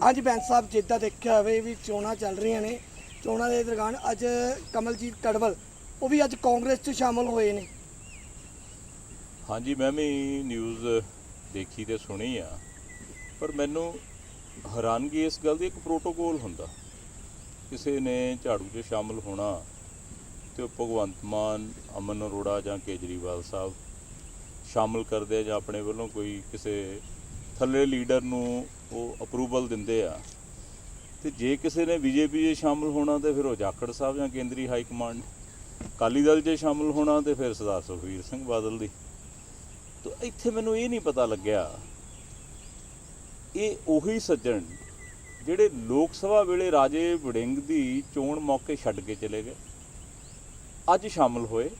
ਹਾਂਜੀ ਬੈਂਸ ਸਾਹਿਬ ਜਿੱਦਾਂ ਦੇਖਿਆ ਹੋਵੇ ਵੀ ਚੋਣਾਂ ਚੱਲ ਰਹੀਆਂ ਨੇ, ਚੋਣਾਂ ਦੇ ਦੌਰਾਨ ਅੱਜ ਕਮਲਜੀਤ ਕੜਵਲ ਉਹ ਵੀ ਅੱਜ ਕਾਂਗਰਸ 'ਚ ਸ਼ਾਮਲ ਹੋਏ ਨੇ। ਹਾਂਜੀ, ਮੈਂ ਵੀ ਨਿਊਜ਼ ਦੇਖੀ ਤੇ ਸੁਣੀ ਆ, ਪਰ ਮੈਨੂੰ ਹੈਰਾਨਗੀ ਇਸ ਗੱਲ ਦੀ ਇੱਕ ਪ੍ਰੋਟੋਕੋਲ ਹੁੰਦਾ, ਕਿਸੇ ਨੇ ਝਾੜੂ 'ਚ ਸ਼ਾਮਲ ਹੋਣਾ ਤੇ ਉਹ ਭਗਵੰਤ ਮਾਨ, ਅਮਨ ਅਰੋੜਾ ਜਾਂ ਕੇਜਰੀਵਾਲ ਸਾਹਿਬ ਸ਼ਾਮਲ ਕਰਦੇ ਆ ਜਾਂ ਆਪਣੇ ਵੱਲੋਂ ਕੋਈ ਕਿਸੇ ਥੱਲੇ ਲੀਡਰ ਨੂੰ ਉਹ ਅਪਰੂਵਲ ਦਿੰਦੇ ਆ। ਤੇ ਜੇ ਕਿਸੇ ਨੇ ਬੀਜੇਪੀ 'ਚ ਸ਼ਾਮਲ ਹੋਣਾ ਤੇ ਫਿਰ ਉਹ ਜਾਖੜ ਸਾਹਿਬ ਜਾਂ ਕੇਂਦਰੀ ਹਾਈ ਕਮਾਂਡ, ਅਕਾਲੀ ਦਲ 'ਚ ਸ਼ਾਮਲ ਹੋਣਾ ਤੇ ਫਿਰ ਸਰਦਾਰ ਸੁਖਬੀਰ ਸਿੰਘ ਬਾਦਲ ਦੀ। ਤਾਂ ਇੱਥੇ ਮੈਨੂੰ ਇਹ ਨਹੀਂ ਪਤਾ ਲੱਗਿਆ, ਇਹ ਉਹੀ ਸੱਜਣ ਜਿਹੜੇ ਲੋਕ ਸਭਾ ਵੇਲੇ ਰਾਜੇ ਵੜਿੰਗ ਦੀ ਚੋਣ ਮੌਕੇ ਛੱਡ ਕੇ ਚਲੇ ਗਏ, ਅੱਜ ਸ਼ਾਮਲ ਹੋਏ।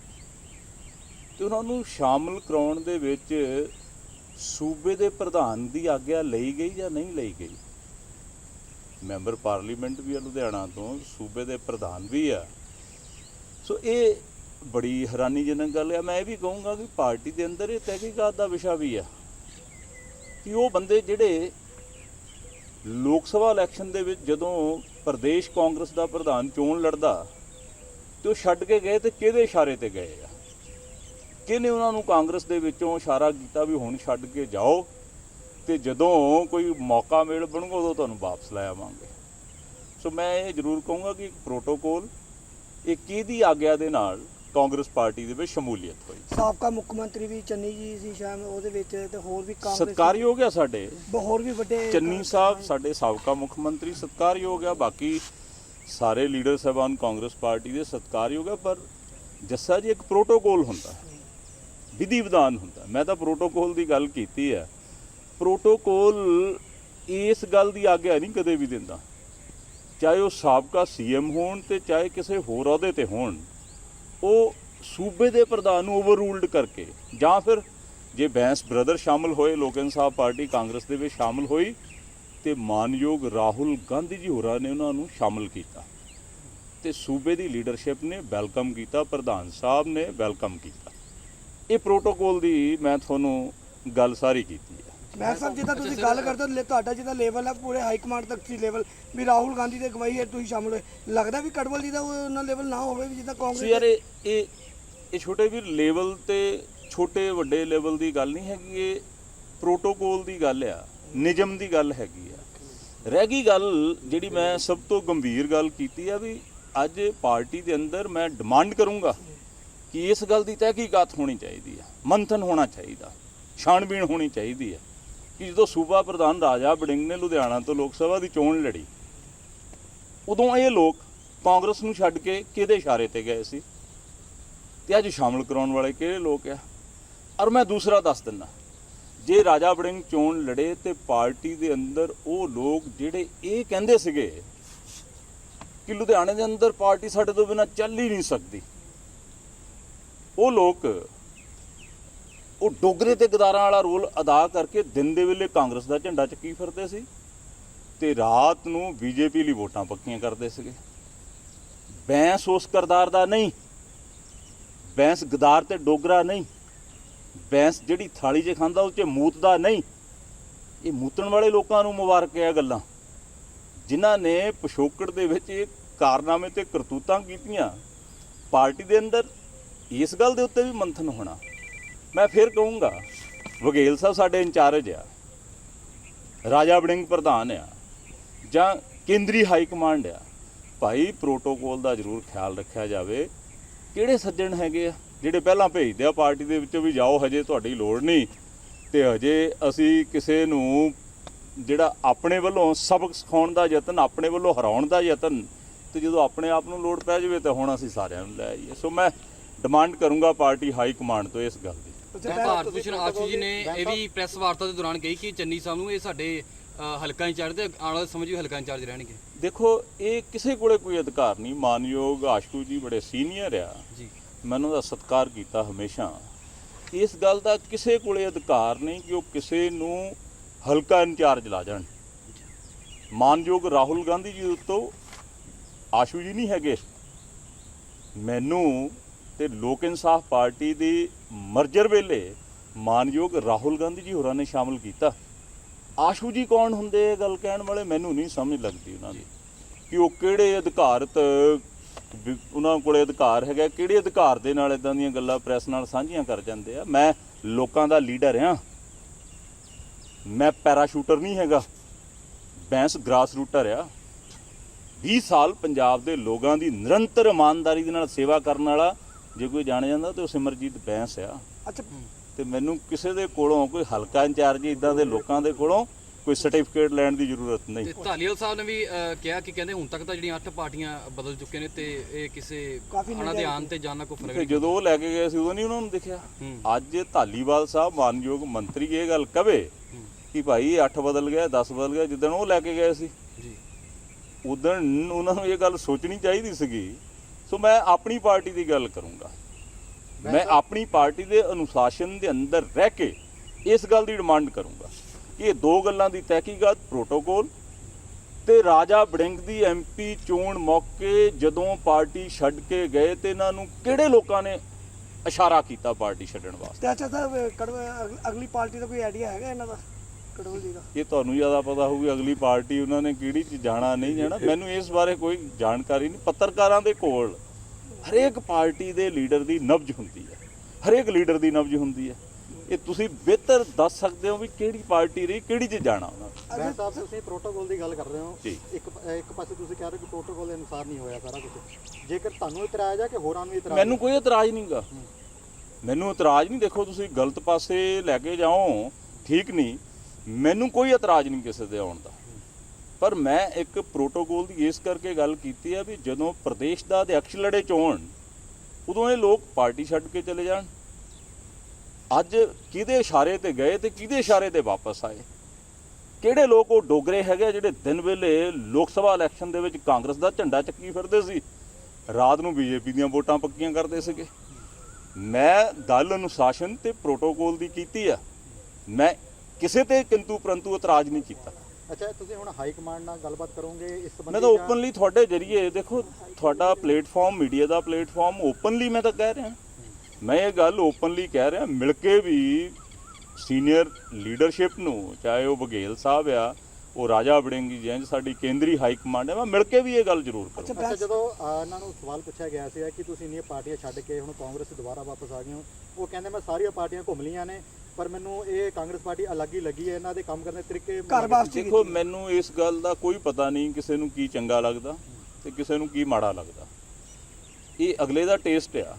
ਤੇ ਉਹਨਾਂ ਨੂੰ ਸ਼ਾਮਲ ਕਰਾਉਣ ਦੇ ਵਿੱਚ ਸੂਬੇ ਦੇ ਪ੍ਰਧਾਨ ਦੀ ਆਗਿਆ ਲਈ ਗਈ ਜਾਂ ਨਹੀਂ ਲਈ ਗਈ? ਮੈਂਬਰ ਪਾਰਲੀਮੈਂਟ ਵੀ ਆ, ਲੁਧਿਆਣਾ ਤੋਂ, ਸੂਬੇ ਦੇ ਪ੍ਰਧਾਨ ਵੀ ਆ। ਸੋ ਇਹ ਬੜੀ ਹੈਰਾਨੀਜਨਕ ਗੱਲ ਆ। ਮੈਂ ਇਹ ਵੀ ਕਹੂੰਗਾ ਕਿ ਪਾਰਟੀ ਦੇ ਅੰਦਰ ਇਹ ਤਹਿਕੀਕਾਤ ਦਾ ਵਿਸ਼ਾ ਵੀ ਆ ਕਿ ਉਹ ਬੰਦੇ ਜਿਹੜੇ ਲੋਕ ਸਭਾ ਇਲੈਕਸ਼ਨ ਦੇ ਵਿੱਚ ਜਦੋਂ ਪ੍ਰਦੇਸ਼ ਕਾਂਗਰਸ ਦਾ ਪ੍ਰਧਾਨ ਚੋਣ ਲੜਦਾ ਤੇ ਉਹ ਛੱਡ ਕੇ ਗਏ ਤੇ ਕਿਹਦੇ ਇਸ਼ਾਰੇ ਤੇ ਗਏ ਆ? ਕਿਹਨੇ ਉਹਨਾਂ ਨੂੰ ਕਾਂਗਰਸ ਦੇ ਵਿੱਚੋਂ ਇਸ਼ਾਰਾ ਕੀਤਾ ਵੀ ਹੁਣ ਛੱਡ ਕੇ ਜਾਓ ਤੇ ਜਦੋਂ ਕੋਈ ਮੌਕਾ ਮਿਲ ਬਣੂਗਾ ਉਦੋਂ ਤੁਹਾਨੂੰ ਵਾਪਸ ਲੈ ਆਵਾਂਗੇ। ਸੋ ਮੈਂ ਇਹ ਜ਼ਰੂਰ ਕਹੂੰਗਾ ਕਿ ਇੱਕ ਪ੍ਰੋਟੋਕੋਲ ਇਹ ਕਿਹਦੀ ਆਗਿਆ ਦੇ ਨਾਲ ਕਾਂਗਰਸ ਪਾਰਟੀ ਦੇ ਵਿੱਚ ਸ਼ਮੂਲੀਅਤ ਹੋਈ। ਸਾਬਕਾ ਮੁੱਖ ਮੰਤਰੀ ਵੀ ਚੰਨੀ ਜੀ ਸੀ ਸ਼ਾਮ ਉਹਦੇ ਵਿੱਚ ਤੇ ਹੋਰ ਵੀ ਕਾਂਗਰਸ ਸਤਕਾਰਯੋਗ ਆ ਸਾਡੇ। ਹੋਰ ਵੀ ਵੱਡੇ ਚੰਨੀ ਸਾਹਿਬ ਸਾਡੇ ਸਾਬਕਾ ਮੁੱਖ ਮੰਤਰੀ ਸਤਕਾਰਯੋਗ ਆ ਬਾਕੀ ਸਾਰੇ ਲੀਡਰ ਸਾਹਿਬਾਨ ਕਾਂਗਰਸ ਪਾਰਟੀ ਦੇ ਸਤਕਾਰਯੋਗ ਆ ਪਰ ਜੱਸਾ ਜੀ ਇੱਕ ਪ੍ਰੋਟੋਕੋਲ ਹੁੰਦਾ ਹੈ। ਵਿਧੀ ਵਿਧਾਨ ਹੁੰਦਾ। ਮੈਂ ਤਾਂ ਪ੍ਰੋਟੋਕੋਲ ਦੀ ਗੱਲ ਕੀਤੀ ਹੈ। ਪ੍ਰੋਟੋਕੋਲ ਇਸ ਗੱਲ ਦੀ ਆਗਿਆ ਨਹੀਂ ਕਦੇ ਵੀ ਦਿੰਦਾ। ਚਾਹੇ ਉਹ ਸਾਬਕਾ ਸੀਐਮ ਹੋਣ ਤੇ ਚਾਹੇ ਕਿਸੇ ਹੋਰ ਅਹੁਦੇ ਤੇ ਹੋਣ, ਉਹ ਸੂਬੇ ਦੇ ਪ੍ਰਧਾਨ ਨੂੰ ਓਵਰਰੂਲਡ ਕਰਕੇ ਜਾਂ ਫਿਰ ਜੇ ਬੈਂਸ ਬ੍ਰਦਰ ਸ਼ਾਮਲ ਹੋਏ ਲੋਕ ਇਨਸਾਫ ਪਾਰਟੀ ਕਾਂਗਰਸ ਦੇ ਵਿੱਚ ਸ਼ਾਮਲ ਹੋਈ ਤੇ ਮਾਨਯੋਗ ਰਾਹੁਲ ਗਾਂਧੀ ਜੀ ਹੋਰਾਂ ਨੇ ਉਹਨਾਂ ਨੂੰ ਸ਼ਾਮਲ ਕੀਤਾ। ਤੇ ਸੂਬੇ ਦੀ ਲੀਡਰਸ਼ਿਪ ਨੇ ਵੈਲਕਮ ਕੀਤਾ, ਪ੍ਰਧਾਨ ਸਾਹਿਬ ਨੇ ਵੈਲਕਮ ਕੀਤਾ। ਇਹ ਪ੍ਰੋਟੋਕੋਲ ਦੀ ਮੈਂ ਤੁਹਾਨੂੰ ਗੱਲ ਸਾਰੀ ਕੀਤੀ ਹੈ। ਮੈਂ ਸਾਹਿਬ ਜਿੱਦਾਂ ਤੁਸੀਂ ਗੱਲ ਕਰਦੇ ਹੋ ਤੁਹਾਡਾ ਜਿਹਦਾ ਲੈਵਲ ਹੈ ਪੂਰੇ ਹਾਈ ਕਮਾਂਡ ਤੱਕ ਸੀ ਲੈਵਲ ਵੀ ਰਾਹੁਲ ਗਾਂਧੀ ਦੀ ਅਗਵਾਈ ਹੈ ਤੁਸੀਂ ਸ਼ਾਮਲ ਹੋਏ। ਲੱਗਦਾ ਵੀ ਕੜਵਲ ਜੀ ਦਾ ਉਹ ਉਹਨਾਂ ਲੈਵਲ ਨਾ ਹੋਵੇ ਵੀ ਜਿੱਦਾਂ ਸੋ ਯਾਰ ਕਾਂਗਰਸ ਇਹ ਇਹ ਇਹ ਛੋਟੇ ਵੀ ਲੈਵਲ ਤੇ ਛੋਟੇ ਵੱਡੇ ਲੈਵਲ ਦੀ ਗੱਲ ਨਹੀਂ ਹੈਗੀ ਇਹ ਪ੍ਰੋਟੋਕੋਲ ਦੀ ਗੱਲ ਆ ਨਿਯਮ ਦੀ ਗੱਲ ਹੈਗੀ ਆ। ਰਹਿ ਗਈ ਗੱਲ ਜਿਹੜੀ ਮੈਂ ਸਭ ਤੋਂ ਗੰਭੀਰ ਗੱਲ ਕੀਤੀ ਆ ਵੀ ਅੱਜ ਪਾਰਟੀ ਦੇ ਅੰਦਰ ਮੈਂ ਡਿਮਾਂਡ ਕਰੂੰਗਾ। ਕਿ ਇਸ ਗੱਲ ਦੀ ਤਹਿਕੀਕਾਤ ਹੋਣੀ ਚਾਹੀਦੀ ਆ ਮੰਥਨ ਹੋਣਾ ਚਾਹੀਦਾ, ਛਾਣਬੀਣ ਹੋਣੀ ਚਾਹੀਦੀ ਹੈ ਕਿ ਜਦੋਂ ਸੂਬਾ ਪ੍ਰਧਾਨ ਰਾਜਾ ਬੜਿੰਗ ਨੇ ਲੁਧਿਆਣਾ ਤੋਂ ਲੋਕ ਸਭਾ ਦੀ ਚੋਣ ਲੜੀ, ਉਦੋਂ ਇਹ ਲੋਕ ਕਾਂਗਰਸ ਨੂੰ ਛੱਡ ਕੇ ਕਿਹਦੇ ਇਸ਼ਾਰੇ ਤੇ ਗਏ ਸੀ? ਤੇ ਅੱਜ ਸ਼ਾਮਲ ਕਰਾਉਣ ਵਾਲੇ ਕਿਹੜੇ ਲੋਕ ਆ? ਔਰ ਮੈਂ ਦੂਸਰਾ ਦੱਸ ਦਿੰਦਾ, ਜੇ ਰਾਜਾ ਬੜਿੰਗ ਚੋਣ ਲੜੇ ਤੇ ਪਾਰਟੀ ਦੇ ਅੰਦਰ ਉਹ ਲੋਕ ਜਿਹੜੇ ਇਹ ਕਹਿੰਦੇ ਸੀਗੇ ਕਿ ਲੁਧਿਆਣੇ ਦੇ ਅੰਦਰ ਪਾਰਟੀ ਸਾਡੇ ਤੋਂ ਬਿਨਾ ਚੱਲ ਹੀ ਨਹੀਂ ਸਕਦੀ ਉਹ ਲੋਕ ਉਹ ਡੋਗਰੇ ਤੇ ਗਦਾਰਾਂ ਵਾਲਾ ਰੋਲ ਅਦਾ ਕਰਕੇ ਦਿਨ ਦੇ ਵੇਲੇ ਕਾਂਗਰਸ ਦਾ ਝੰਡਾ ਚੱਕੀ ਫਿਰਦੇ ਸੀ ਤੇ ਰਾਤ ਨੂੰ ਬੀਜੇਪੀ ਲਈ ਵੋਟਾਂ ਪੱਕੀਆਂ ਕਰਦੇ ਸੀਗੇ। ਬੈਂਸ ਉਸ ਕਰਦਾਰ ਦਾ ਨਹੀਂ, ਬੈਂਸ ਗਦਾਰ ਤੇ ਡੋਗਰਾ ਨਹੀਂ, ਬੈਂਸ ਜਿਹੜੀ ਥਾਲੀ 'ਚ ਖਾਂਦਾ ਉਹ 'ਚ ਮੂਤ ਦਾ ਨਹੀਂ। ਇਹ ਮੂਤਣ ਵਾਲੇ ਲੋਕਾਂ ਨੂੰ ਮੁਬਾਰਕ ਹੈ ਗੱਲਾਂ। ਜਿਨ੍ਹਾਂ ਨੇ ਪਿਛੋਕੜ ਦੇ ਵਿੱਚ ਇਹ ਕਾਰਨਾਮੇ ਤੇ ਕਰਤੂਤਾਂ ਕੀਤੀਆਂ ਪਾਰਟੀ ਦੇ ਅੰਦਰ ਇਸ ਗੱਲ ਦੇ ਉੱਤੇ ਵੀ ਮੰਥਨ ਹੋਣਾ। ਮੈਂ ਫਿਰ ਕਹੂੰਗਾ ਵਗੇਲ ਸਾਹਿਬ ਸਾਡੇ ਇੰਚਾਰਜ ਆ, ਰਾਜਾ ਵੜਿੰਗ ਪ੍ਰਧਾਨ ਆ, ਜਾਂ ਕੇਂਦਰੀ ਹਾਈ ਕਮਾਂਡ ਆ, ਭਾਈ ਪ੍ਰੋਟੋਕੋਲ ਦਾ ਜ਼ਰੂਰ ਖਿਆਲ ਰੱਖਿਆ ਜਾਵੇ। ਕਿਹੜੇ ਸੱਜਣ ਹੈਗੇ ਆ, ਜਿਹੜੇ ਪਹਿਲਾਂ ਭੇਜਦੇ ਆ ਪਾਰਟੀ ਦੇ ਵਿੱਚੋਂ ਵੀ ਜਾਓ, ਹਜੇ ਤੁਹਾਡੀ ਲੋੜ ਨਹੀਂ, ਤੇ ਹਜੇ ਅਸੀਂ ਕਿਸੇ ਨੂੰ ਜਿਹੜਾ ਆਪਣੇ ਵੱਲੋਂ ਸਬਕ ਸਿਖਾਉਣ ਦਾ ਯਤਨ, ਆਪਣੇ ਵੱਲੋਂ ਹਰਾਉਣ ਦਾ ਯਤਨ, ਤੇ ਜਦੋਂ ਆਪਣੇ ਆਪ ਨੂੰ ਲੋੜ ਪੈ ਜਾਵੇ, ਤਾਂ ਹੁਣ ਅਸੀਂ ਸਾਰਿਆਂ ਨੂੰ ਲੈ ਆਈਏ। ਸੋ ਮੈਂ ਡਿਮਾਂਡ ਕਰੂੰਗਾ ਪਾਰਟੀ ਹਾਈ ਕਮਾਂਡ ਤੋਂ ਇਸ ਗੱਲ ਦੀ। ਭਾਰਤ ਭੂਸ਼ਣ ਆਸ਼ੂ ਜੀ ਨੇ ਇਹ ਵੀ ਪ੍ਰੈਸ ਵਾਰਤਾ ਦੇ ਦੌਰਾਨ ਕਹੀ ਕਿ ਚੰਨੀ ਸਾਹਿਬ ਨੂੰ ਇਹ ਸਾਡੇ ਅ, ਹਲਕਾ ਇੰਚਾਰਜ ਤੇ ਆਉਣ ਵਾਲੇ ਸਮਝ ਵੀ ਹਲਕਾ ਇੰਚਾਰਜ ਰਹਿਣਗੇ। ਦੇਖੋ ਇਹ ਕਿਸੇ ਕੋਲੇ ਕੋਈ ਅਧਿਕਾਰ ਨਹੀਂ। ਮਾਨਯੋਗ ਆਸ਼ੂ ਜੀ ਬੜੇ ਸੀਨੀਅਰ ਆ। ਜੀ। ਮੈਂ ਉਹਨਾਂ ਦਾ ਸਤਿਕਾਰ ਕੀਤਾ ਹਮੇਸ਼ਾ। ਇਸ ਗੱਲ ਦਾ ਕਿਸੇ ਕੋਲੇ ਅਧਿਕਾਰ ਨਹੀਂ ਕਿ ਉਹ ਕਿਸੇ ਨੂੰ ਹਲਕਾ ਇੰਚਾਰਜ ਲਾ ਜਾਣ। ਮਾਨਯੋਗ ਰਾਹੁਲ ਗਾਂਧੀ ਜੀ ਉੱਤੋਂ ਆਸ਼ੂ ਜੀ ਨਹੀਂ ਹੈਗੇ। ਮੈਨੂੰ ਤੇ ਲੋਕ ਇਨਸਾਫ ਪਾਰਟੀ ਦੀ ਮਰਜਰ ਵੇਲੇ ਮਾਨਯੋਗ ਰਾਹੁਲ ਗਾਂਧੀ ਜੀ ਹੋਰਾਂ ਨੇ ਸ਼ਾਮਲ ਕੀਤਾ। ਆਸ਼ੂ ਜੀ ਕੌਣ ਹੁੰਦੇ ਇਹ ਗੱਲ ਕਹਿਣ ਵਾਲੇ ਮੈਨੂੰ ਨਹੀਂ ਸਮਝ ਲੱਗਦੀ ਉਹਨਾਂ ਦੀ। ਕਿ ਉਹ ਕਿਹੜੇ ਅਧਿਕਾਰਤ ਉਹਨਾਂ ਕੋਲੇ ਅਧਿਕਾਰ ਹੈਗਾ, ਕਿਹੜੇ ਅਧਿਕਾਰ ਦੇ ਨਾਲ ਇਦਾਂ ਦੀਆਂ ਗੱਲਾਂ ਪ੍ਰੈਸ ਨਾਲ ਸਾਂਝੀਆਂ ਕਰ ਜਾਂਦੇ ਆ। ਮੈਂ ਲੋਕਾਂ ਦਾ ਲੀਡਰ ਆ ਮੈਂ ਪੈਰਾਸ਼ੂਟਰ ਨਹੀਂ ਹੈਗਾ। ਬੈਂਸ ਗ੍ਰਾਸ ਰੂਟਰ ਆ। 20 ਸਾਲ ਪੰਜਾਬ ਦੇ ਲੋਕਾਂ ਦੀ ਨਿਰੰਤਰ ਇਮਾਨਦਾਰੀ ਦੇ ਨਾਲ ਸੇਵਾ ਕਰਨ ਵਾਲਾ ਜੇ ਕੋਈ ਜਾਣ ਜਾਂਦਾ ਤੇ ਉਹ ਸਿਮਰਜੀਤ ਬੈਂਸ ਆ। ਅੱਛਾ। ਤੇ ਮੈਨੂੰ ਕਿਸੇ ਦੇ ਕੋਲੋਂ ਕੋਈ ਹਲਕਾ ਇੰਚਾਰਜ ਇਦਾਂ ਦੇ ਲੋਕਾਂ ਦੇ ਕੋਲੋਂ ਕੋਈ ਸਰਟੀਫਿਕੇਟ ਲੈਣ ਦੀ ਜ਼ਰੂਰਤ ਤੇ ਨਹੀਂ ਧਾਲੀਵਾਲ ਸਾਹਿਬ ਨੇ ਵੀ ਕਿਹਾ ਕਿ ਕਹਿੰਦੇ ਹੁਣ ਤੱਕ ਤਾਂ ਜਿਹੜੀਆਂ ਅੱਠ ਪਾਰਟੀਆਂ ਬਦਲ ਚੁੱਕੇ ਨੇ ਤੇ ਇਹ ਕਿਸੇ ਉਹਨਾਂ ਦੇ ਆਉਣ ਤੇ ਜਾਣ ਕੋਈ ਫ਼ਰਕ ਨਹੀਂ ਜਦੋਂ ਉਹ ਲੈ ਕੇ ਗਏ ਸੀ ਉਦੋਂ ਨਹੀਂ ਉਹਨਾਂ ਨੂੰ ਦਿਖਿਆ। ਅੱਜ ਧਾਲੀਵਾਲ ਸਾਹਿਬ ਮਾਨਯੋਗ ਮੰਤਰੀ ਇਹ ਗੱਲ ਕਵੇ। ਕਿ ਭਾਈ 8 ਬਦਲ ਗਿਆ 10 ਬਦਲ ਗਿਆ ਜਿੱਦਣ ਉਹ ਲੈ ਕੇ ਗਏ ਸੀ। ਜੀ। ਉਦੋਂ ਉਹਨਾਂ ਨੂੰ ਇਹ ਗੱਲ ਸੋਚਣੀ ਚਾਹੀਦੀ ਸੀਗੀ ਸੋ ਮੈਂ ਆਪਣੀ ਪਾਰਟੀ ਦੀ ਗੱਲ ਕਰੂੰਗਾ। ਮੈਂ ਆਪਣੀ ਪਾਰਟੀ ਦੇ ਅਨੁਸ਼ਾਸਨ ਦੇ ਅੰਦਰ ਰਹਿ ਕੇ ਇਸ ਗੱਲ ਦੀ ਡਿਮਾਂਡ ਕਰੂੰਗਾ ਕਿ ਇਹ ਦੋ ਗੱਲਾਂ ਦੀ ਤਹਿਕੀਕਾਤ ਪ੍ਰੋਟੋਕੋਲ ਤੇ ਰਾਜਾ ਬੜਿੰਗ ਦੀ ਐਮਪੀ ਚੋਣ ਮੌਕੇ ਜਦੋਂ ਪਾਰਟੀ ਛੱਡ ਕੇ ਗਏ ਤੇ ਇਹਨਾਂ ਨੂੰ ਕਿਹੜੇ ਲੋਕਾਂ ਨੇ ਇਸ਼ਾਰਾ ਕੀਤਾ ਪਾਰਟੀ ਛੱਡਣ ਵਾਸਤੇ? ਅੱਛਾ ਸਾਹਿਬ ਅਗਲੀ ਪਾਰਟੀ ਦਾ ਕੋਈ ਆਈਡੀਆ ਹੈਗਾ ਇਹਨਾਂ ਦਾ? ਇਹ ਤੁਹਾਨੂੰ ਜ਼ਿਆਦਾ ਪਤਾ ਹੋਊਗੀ ਅਗਲੀ ਪਾਰਟੀ ਉਹਨਾਂ ਨੇ ਕਿਹੜੀ ਚ ਜਾਣਾ ਨਹੀਂ ਜਾਣਾ। ਮੈਨੂੰ ਇਸ ਬਾਰੇ ਕੋਈ ਜਾਣਕਾਰੀ ਨਹੀਂ। ਪੱਤਰਕਾਰਾਂ ਦੇ ਕੋਲ ਹਰੇਕ ਪਾਰਟੀ ਦੇ ਲੀਡਰ ਦੀ ਨਬਜ ਹੁੰਦੀ ਹੈ। ਹਰੇਕ ਲੀਡਰ ਦੀ ਨਬਜ ਹੁੰਦੀ ਹੈ। ਇਹ ਤੁਸੀਂ ਬਿਹਤਰ ਦੱਸ ਸਕਦੇ ਹੋ ਵੀ ਕਿਹੜੀ ਪਾਰਟੀ ਰਹੀ ਕਿਹੜੀ ਚ ਜਾਣਾ ਉਹਨਾਂ ਨੇ। ਸਾਹਿਬ ਤੁਸੀਂ ਪ੍ਰੋਟੋਕੋਲ ਦੀ ਗੱਲ ਕਰ ਰਹੇ ਹੋ। ਇੱਕ ਇੱਕ ਪਾਸੇ ਤੁਸੀਂ ਕਹਿ ਰਹੇ ਹੋ ਕਿ ਪ੍ਰੋਟੋਕੋਲ ਦੇ ਅਨੁਸਾਰ ਨਹੀਂ ਹੋਇਆ ਸਾਰਾ ਕੁਝ ਜੇਕਰ ਤੁਹਾਨੂੰ ਇਤਰਾਜ਼ ਹੈ ਕਿ ਹੋਰਾਂ ਨੂੰ ਇਤਰਾਜ਼ ਮੈਨੂੰ ਕੋਈ ਇਤਰਾਜ਼ ਨਹੀਂਗਾ ਮੈਨੂੰ ਇਤਰਾਜ਼ ਨਹੀਂ। ਦੇਖੋ ਤੁਸੀਂ ਗਲਤ ਪਾਸੇ ਲੈ ਕੇ ਜਾਓ ਠੀਕ ਨਹੀਂ। ਮੈਨੂੰ ਕੋਈ ਇਤਰਾਜ਼ ਨਹੀਂ ਕਿਸੇ ਦੇ ਆਉਣ ਦਾ। ਪਰ ਮੈਂ ਇੱਕ ਪ੍ਰੋਟੋਕੋਲ ਦੀ ਇਸ ਕਰਕੇ ਗੱਲ ਕੀਤੀ ਹੈ ਵੀ ਜਦੋਂ ਪ੍ਰਦੇਸ਼ ਦਾ ਅਧਿਕਸ਼ ਲੜੇ ਚੋਣ ਉਦੋਂ ਇਹ ਲੋਕ ਪਾਰਟੀ ਛੱਡ ਕੇ ਚਲੇ ਜਾਣ। ਅੱਜ ਕਿਹਦੇ ਇਸ਼ਾਰੇ ਤੇ ਗਏ ਤੇ ਕਿਹਦੇ ਇਸ਼ਾਰੇ ਤੇ ਵਾਪਸ ਆਏ? ਕਿਹੜੇ ਲੋਕ ਉਹ ਡੋਗਰੇ ਹੈਗੇ ਜਿਹੜੇ ਦਿਨ ਵੇਲੇ ਲੋਕ ਸਭਾ ਇਲੈਕਸ਼ਨ ਦੇ ਵਿੱਚ ਕਾਂਗਰਸ ਦਾ ਝੰਡਾ ਚੱਕੀ ਫਿਰਦੇ ਸੀ? ਰਾਤ ਨੂੰ ਬੀਜੇਪੀ ਦੀਆਂ ਵੋਟਾਂ ਪੱਕੀਆਂ ਕਰਦੇ ਸੀਗੇ। ਮੈਂ ਗੱਲ ਅਨੁਸ਼ਾਸਨ ਤੇ ਪ੍ਰੋਟੋਕੋਲ ਦੀ ਕੀਤੀ ਆ। ਮੈਂ ਕਿਸੇ ਤੇ ਕਿੰਤੂ ਪਰੰਤੂ ਇਤਰਾਜ਼ ਨਹੀਂ ਕੀਤਾ। ਅੱਛਾ ਤੁਸੀਂ ਹੁਣ ਹਾਈ ਕਮਾਂਡ ਨਾਲ ਗੱਲਬਾਤ ਕਰੋਗੇ ਇਸ ਸੰਬੰਧੀ ਮੈਂ ਤਾਂ ਜਾਂ- ਓਪਨਲੀ ਤੁਹਾਡੇ ਜਰੀਏ ਦੇਖੋ ਤੁਹਾਡਾ ਪਲੇਟਫਾਰਮ ਮੀਡੀਆ ਦਾ ਪਲੇਟਫਾਰਮ ਓਪਨਲੀ ਮੈਂ ਤਾਂ ਕਹਿ ਰਿਹਾ। ਮੈਂ ਇਹ ਗੱਲ ਓਪਨਲੀ ਕਹਿ ਰਿਹਾ ਮਿਲ ਕੇ ਵੀ ਸੀਨੀਅਰ ਲੀਡਰਸ਼ਿਪ ਨੂੰ ਚਾਹੇ ਉਹ ਬਘੇਲ ਸਾਹਿਬ ਆ ਉਹ ਰਾਜਾ ਵੜਿੰਗੀ ਜੈਨ ਸਾਡੀ ਕੇਂਦਰੀ ਹਾਈ ਕਮਾਂਡ ਹੈ ਮੈਂ ਮਿਲ ਕੇ ਵੀ ਇਹ ਗੱਲ ਜ਼ਰੂਰ ਕਰੂੰਗਾ। ਅੱਛਾ ਜਦੋਂ ਇਹਨਾਂ ਨੂੰ ਸਵਾਲ ਪੁੱਛਿਆ ਗਿਆ ਸੀ ਕਿ ਤੁਸੀਂ ਇੰਨੀਆਂ ਪਾਰਟੀਆਂ ਛੱਡ ਕੇ ਹੁਣ ਕਾਂਗਰਸ ਦੁਬਾਰਾ ਵਾਪਸ ਆ ਗਏ ਹੋ ਉਹ ਕਹਿੰਦੇ ਮੈਂ ਸਾਰੀਆਂ ਪਾਰਟੀਆਂ ਘੁੰਮ ਲਈਆਂ ਨੇ ਪਰ ਮੈਨੂੰ ਇਹ ਕਾਂਗਰਸ ਪਾਰਟੀ ਅਲੱਗ ਹੀ ਲੱਗੀ ਹੈ ਇਹਨਾਂ ਦੇ ਕੰਮ ਕਰਨ ਦੇ ਤਰੀਕੇ ਘਰ ਦੇਖੋ ਮੈਨੂੰ ਇਸ ਗੱਲ ਦਾ ਕੋਈ ਪਤਾ ਨਹੀਂ ਕਿਸੇ ਨੂੰ ਕੀ ਚੰਗਾ ਲੱਗਦਾ ਤੇ ਕਿਸੇ ਨੂੰ ਕੀ ਮਾੜਾ ਲੱਗਦਾ। ਇਹ ਅਗਲੇ ਦਾ ਟੇਸਟ ਆ।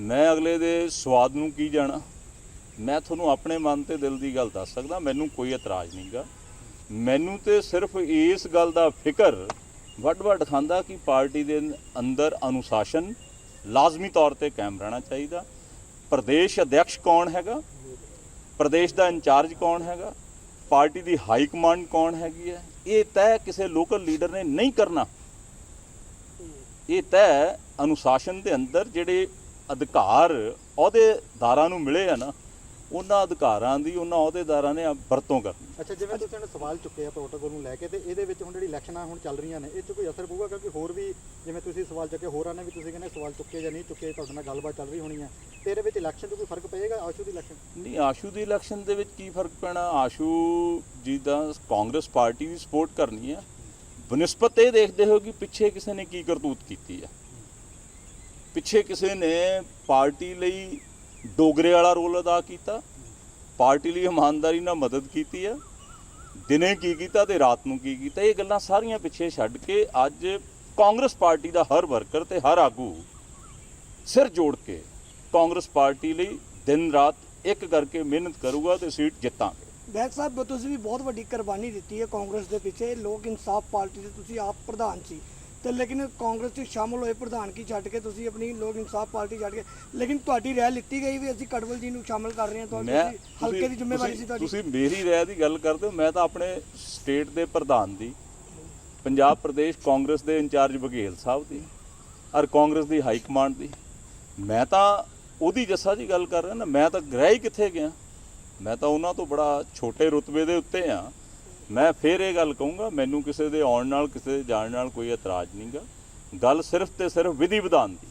ਮੈਂ ਅਗਲੇ ਦੇ ਸਵਾਦ ਨੂੰ ਕੀ ਜਾਣਾ? ਮੈਂ ਤੁਹਾਨੂੰ ਆਪਣੇ ਮਨ ਤੇ ਦਿਲ ਦੀ ਗੱਲ ਦੱਸ ਸਕਦਾ ਮੈਨੂੰ ਕੋਈ ਇਤਰਾਜ਼ ਨਹੀਂਗਾ ਮੈਨੂੰ ਤੇ ਸਿਰਫ ਇਸ ਗੱਲ ਦਾ ਫਿਕਰ ਵੱਡ-ਵੱਡ ਖਾਂਦਾ ਕਿ ਪਾਰਟੀ ਦੇ ਅੰਦਰ ਅਨੁਸ਼ਾਸਨ ਲਾਜ਼ਮੀ ਤੌਰ ਤੇ ਕਾਇਮ ਰਹਿਣਾ ਚਾਹੀਦਾ। ਪ੍ਰਦੇਸ਼ ਅਧਿਕਸ਼ ਕੌਣ ਹੈਗਾ? ਪ੍ਰਦੇਸ਼ ਦਾ ਇੰਚਾਰਜ ਕੌਣ ਹੈਗਾ? ਪਾਰਟੀ ਦੀ ਹਾਈ ਕਮਾਂਡ ਕੌਣ ਹੈਗੀ ਹੈ? ਇਹ ਤੈਅ ਕਿਸੇ ਲੋਕਲ ਲੀਡਰ ਨੇ ਨਹੀਂ ਕਰਨਾ। ਇਹ ਤੈਅ ਅਨੁਸ਼ਾਸਨ ਦੇ ਅੰਦਰ ਜਿਹੜੇ ਅਧਿਕਾਰ ਅਹੁਦੇਦਾਰਾਂ ਨੂੰ ਮਿਲੇ ਆ ਨਾ ਉਹਨਾਂ ਅਧਿਕਾਰਾਂ ਦੀ ਉਹਨਾਂ ਅਹੁਦੇਦਾਰਾਂ ਨੇ ਵਰਤੋਂ ਕਰਨੀ। ਅੱਛਾ ਜਿਵੇਂ ਤੁਸੀਂ ਹੁਣ ਸਵਾਲ ਚੁੱਕੇ ਆ ਪ੍ਰੋਟੋਕੋਲ ਨੂੰ ਲੈ ਕੇ ਤੇ ਇਹਦੇ ਵਿੱਚ ਹੁਣ ਜਿਹੜੀ ਇਲੈਕਸ਼ਨਾਂ ਹੁਣ ਚੱਲ ਰਹੀਆਂ ਨੇ ਇਹ 'ਚ ਕੋਈ ਅਸਰ ਪਊਗਾ? ਕਿਉਂਕਿ ਹੋਰ ਵੀ ਜਿਵੇਂ ਤੁਸੀਂ ਸਵਾਲ ਚੁੱਕੇ ਹੋਰਾਂ ਨੇ ਵੀ ਤੁਸੀਂ ਕਹਿੰਦੇ ਸਵਾਲ ਚੁੱਕੇ ਜਾਂ ਨਹੀਂ ਚੁੱਕੇ ਤੁਹਾਡੇ ਨਾਲ ਗੱਲਬਾਤ ਚੱਲ ਰਹੀ ਹੋਣੀ ਆ। ਤੇ ਇਹਦੇ ਵਿੱਚ ਇਲੈਕਸ਼ਨ 'ਚ ਕੋਈ ਫ਼ਰਕ ਪਏਗਾ ਆਸ਼ੂ ਦੀ ਇਲੈਕਸ਼ਨ? ਨਹੀਂ ਆਸ਼ੂ ਦੀ ਇਲੈਕਸ਼ਨ ਦੇ ਵਿੱਚ ਕੀ ਫ਼ਰਕ ਪੈਣਾ? ਆਸ਼ੂ ਜੀ ਦਾ ਕਾਂਗਰਸ ਪਾਰਟੀ ਦੀ ਸਪੋਰਟ ਕਰਨੀ ਹੈ ਬਨਿਸਬਤ ਇਹ ਦੇਖਦੇ ਹੋ ਕਿ ਪਿੱਛੇ ਕਿਸੇ ਨੇ ਕੀ ਕਰਤੂਤ ਕੀਤੀ ਹੈ ਪਿੱਛੇ ਕਿਸੇ ਨੇ ਪਾਰਟੀ ਲਈ ਡੋਗਰੇ ਵਾਲਾ ਰੋਲ ਅਦਾ ਕੀਤਾ। ਪਾਰਟੀ ਲਈ ਇਮਾਨਦਾਰੀ ਨਾਲ ਮਦਦ ਕੀਤੀ ਹੈ। ਦਿਨੇ ਕੀ ਕੀਤਾ ਤੇ ਰਾਤ ਨੂੰ ਕੀ ਕੀਤਾ, ਇਹ ਗੱਲਾਂ ਸਾਰੀਆਂ ਪਿੱਛੇ ਛੱਡ ਕੇ ਅੱਜ ਕਾਂਗਰਸ ਪਾਰਟੀ ਦਾ ਹਰ ਵਰਕਰ ਤੇ ਹਰ ਆਗੂ ਸਿਰ ਜੋੜ ਕੇ ਕਾਂਗਰਸ ਪਾਰਟੀ ਲਈ ਦਿਨ ਰਾਤ ਇੱਕ ਕਰਕੇ ਮਿਹਨਤ ਕਰੂਗਾ ਤੇ ਸੀਟ ਜਿੱਤਾਂਗੇ। ਬੈਕ ਸਾਹਿਬ, ਤੁਸੀਂ ਵੀ ਬਹੁਤ ਵੱਡੀ ਕੁਰਬਾਨੀ ਦਿੱਤੀ ਹੈ ਕਾਂਗਰਸ ਦੇ ਪਿੱਛੇ। ਲੋਕ ਇਨਸਾਫ ਪਾਰਟੀ ਦੇ ਤੁਸੀਂ ਆਪ ਪ੍ਰਧਾਨ ਸੀ। ਤੇ ਲੇਕਿਨ ਕਾਂਗਰਸ 'ਚ ਸ਼ਾਮਲ ਹੋਏ ਪ੍ਰਧਾਨਗੀ ਛੱਡ ਕੇ ਤੁਸੀਂ ਆਪਣੀ ਲੋਕ ਇਨਸਾਫ ਪਾਰਟੀ ਛੱਡ ਕੇ ਲੇਕਿਨ ਤੁਹਾਡੀ ਰਾਏ ਲਿੱਤੀ ਗਈ ਵੀ ਅਸੀਂ ਕੜਵਲ ਜੀ ਨੂੰ ਸ਼ਾਮਲ ਕਰ ਰਹੇ ਹਾਂ ਤੁਹਾਡੀ ਮੈਂ ਹਲਕੇ ਦੀ ਤੁਸੀਂ- ਜ਼ਿੰਮੇਵਾਰੀ ਸੀ ਤੁਹਾਡੀ। ਤੁਸੀਂ ਮੇਰੀ ਰਾਏ ਦੀ ਗੱਲ ਕਰਦੇ ਹੋ ਮੈਂ ਤਾਂ ਆਪਣੇ ਸਟੇਟ ਦੇ ਪ੍ਰਧਾਨ ਦੀ ਪੰਜਾਬ ਪ੍ਰਦੇਸ਼ ਕਾਂਗਰਸ ਦੇ ਇੰਚਾਰਜ ਬਘੇਲ ਸਾਹਿਬ ਦੀ ਔਰ ਕਾਂਗਰਸ ਦੀ ਹਾਈ ਕਮਾਂਡ ਦੀ। ਮੈਂ ਤਾਂ ਉਹਦੀ ਜੱਸਾ ਜੀ ਗੱਲ ਕਰ ਰਿਹਾ ਨਾ ਮੈਂ ਤਾਂ ਗ੍ਰਹਿ ਹੀ ਕਿੱਥੇ ਗਿਆ? ਮੈਂ ਤਾਂ ਉਹਨਾਂ ਤੋਂ ਬੜਾ ਛੋਟੇ ਰੁਤਬੇ ਦੇ ਉੱਤੇ ਆ ਮੈਂ ਫੇਰ ਇਹ ਗੱਲ ਕਹੂੰਗਾ, ਮੈਨੂੰ ਕਿਸੇ ਦੇ ਆਉਣ ਨਾਲ, ਕਿਸੇ ਦੇ ਜਾਣ ਨਾਲ ਕੋਈ ਇਤਰਾਜ਼ ਨਹੀਂਗਾ ਗੱਲ ਸਿਰਫ ਤੇ ਸਿਰਫ ਵਿਧੀ ਵਿਧਾਨ ਦੀ।